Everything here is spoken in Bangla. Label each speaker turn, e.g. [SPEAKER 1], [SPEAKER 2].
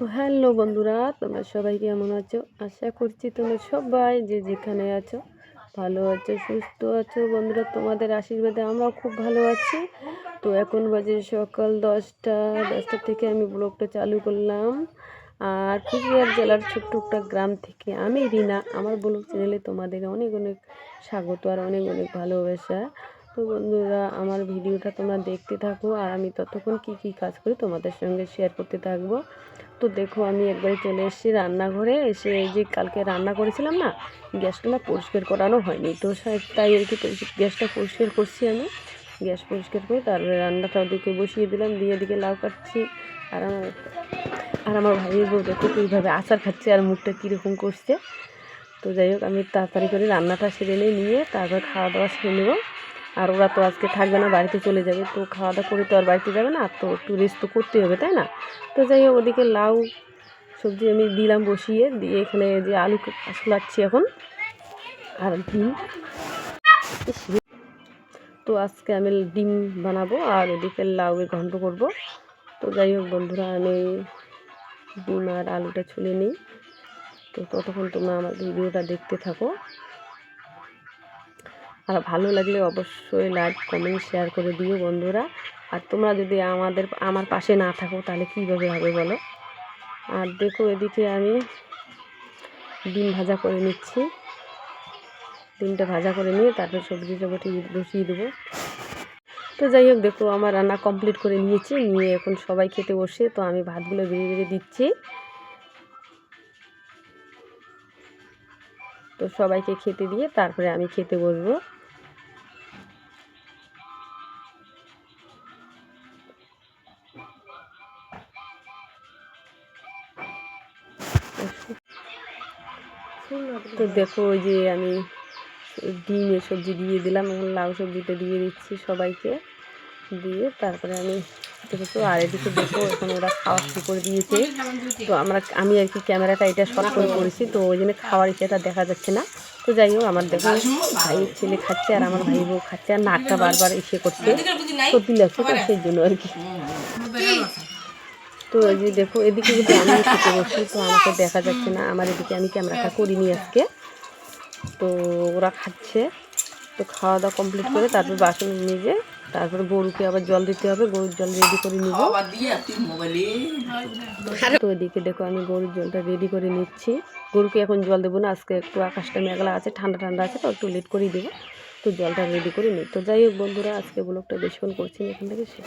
[SPEAKER 1] তো হ্যালো বন্ধুরা, তোমরা সবাই কেমন আছো? আশা করছি তোমরা সবাই যে যেখানে আছো ভালো আছো, সুস্থ আছো। বন্ধুরা, তোমাদের আশীর্বাদে আমরাও খুব ভালো আছি। তো এখন বাজে সকাল দশটা দশটা থেকে আমি ব্লগটা চালু করলাম। আর কুচবিহার জেলার ছোট্ট একটা গ্রাম থেকে আমি রিনা, আমার ব্লগ চ্যানেলে তোমাদের অনেক অনেক স্বাগত আর অনেক অনেক ভালোবাসা। তো বন্ধুরা, আমার ভিডিওটা তোমরা দেখতে থাকো আর আমি ততক্ষণ কি কি কাজ করি তোমাদের সঙ্গে শেয়ার করতে থাকব। তো দেখো, আমি একবারে চলে এসেছি রান্নাঘরে। এসে এই যে কালকে রান্না করেছিলাম না, গ্যাসটা না পরিষ্কার করানো হয়নি। তো তাই আর কি গ্যাসটা পরিষ্কার করছি আমি। গ্যাস পরিষ্কার করে তারপরে রান্নাটা ওদিকে বসিয়ে দিলাম, দিয়ে এদিকে লাউ কাটছি। আর আমার আর আমার ভাইয়ের বউ দেখো কীভাবে আচার খাচ্ছে আর মুখটা কীরকম করছে। তো যাই হোক, আমি তাড়াতাড়ি করে রান্নাটা সেরে নিয়ে তারপর খাওয়া দাওয়া সেরে নেব। আর ওরা তো আজকে থাকবে না, বাড়িতে চলে যাবে, তো খাওয়া দাওয়া করে তো আর বাড়িতে যাবে না, তো একটু রেস্ট তো করতে হবে, তাই না? তো যাই হোক, ওদিকে লাউ সবজি আমি দিলাম বসিয়ে, দিয়ে এখানে যে আলু আসলাচ্ছি এখন, আর ডিম। তো আজকে আমি ডিম বানাবো, আর ওদিকে লাউয়ের ঘন্ট করব। তো যাই হোক বন্ধুরা, আমি ডিম আর আলুটা ছুলে নিই। তো ততক্ষণ তোমরা আমার ভিডিওটা দেখতে থাকো। আর ভালো লাগলে অবশ্যই লাইক কমেন্ট শেয়ার করে দিও বন্ধুরা। আর তোমরা যদি আমাদের, আমার পাশে না থাকো, তাহলে কীভাবে হবে বলো? আর দেখো এদিকে আমি ডিম ভাজা করে নিচ্ছি। ডিমটা ভাজা করে নিয়ে তারপর সবজিটা বসিয়ে বসিয়ে দেবো। তো যাই হোক, দেখো আমার রান্না কমপ্লিট করে নিয়েছি। নিয়ে এখন সবাই খেতে বসে, তো আমি ভাতগুলো বেরিয়ে বেরিয়ে দিচ্ছি। তো সবাইকে খেতে দিয়ে তারপরে আমি খেতে বসবো। তো দেখো ওই যে আমি ডিমের সবজি দিয়ে দিলাম, এখন লাউ সবজিটা দিয়ে দিচ্ছি সবাইকে। দিয়ে তারপরে আমি দেখেছ আর এদিকে দেখো, এখন ওরা খাওয়া শুরু করে দিয়েছে। তো আমরা, আমি আর কি ক্যামেরাটা এটা শর্ট করে করেছি, তো ওই জন্য খাওয়ার ইচ্ছেটা দেখা যাচ্ছে না। তো যাই হোক, আমার দেখো ভাইয়ের ছেলে খাচ্ছে আর আমার ভাই বউ খাচ্ছে আর নাকটা বারবার এসে করছে। সত্যি লাগছে তো সেই জন্য আর কি। তো এই যে দেখো, এদিকে কিন্তু আমি খেতে বসছি তো আমাকে দেখা যাচ্ছে না। আমার এদিকে আমি ক্যামেরাটা করিনি আজকে। তো ওরা খাচ্ছে। তো খাওয়া দাওয়া কমপ্লিট করে তারপর বাসন নিজে তারপর গরুকে আবার জল দিতে হবে গরুর জল রেডি করে নিব। তো এদিকে দেখো আমি গরুর জলটা রেডি করে নিচ্ছি। গরুকে এখন জল দেবো না আজকে একটু আকাশটা মেঘলা আছে ঠান্ডা ঠান্ডা আছে তো একটু লেট করেই দেবো। তো জলটা রেডি করে নিই। তো যাই হোক বন্ধুরা আজকে ব্লগটা বেশিক্ষণ করছি এখান থেকে শেষ।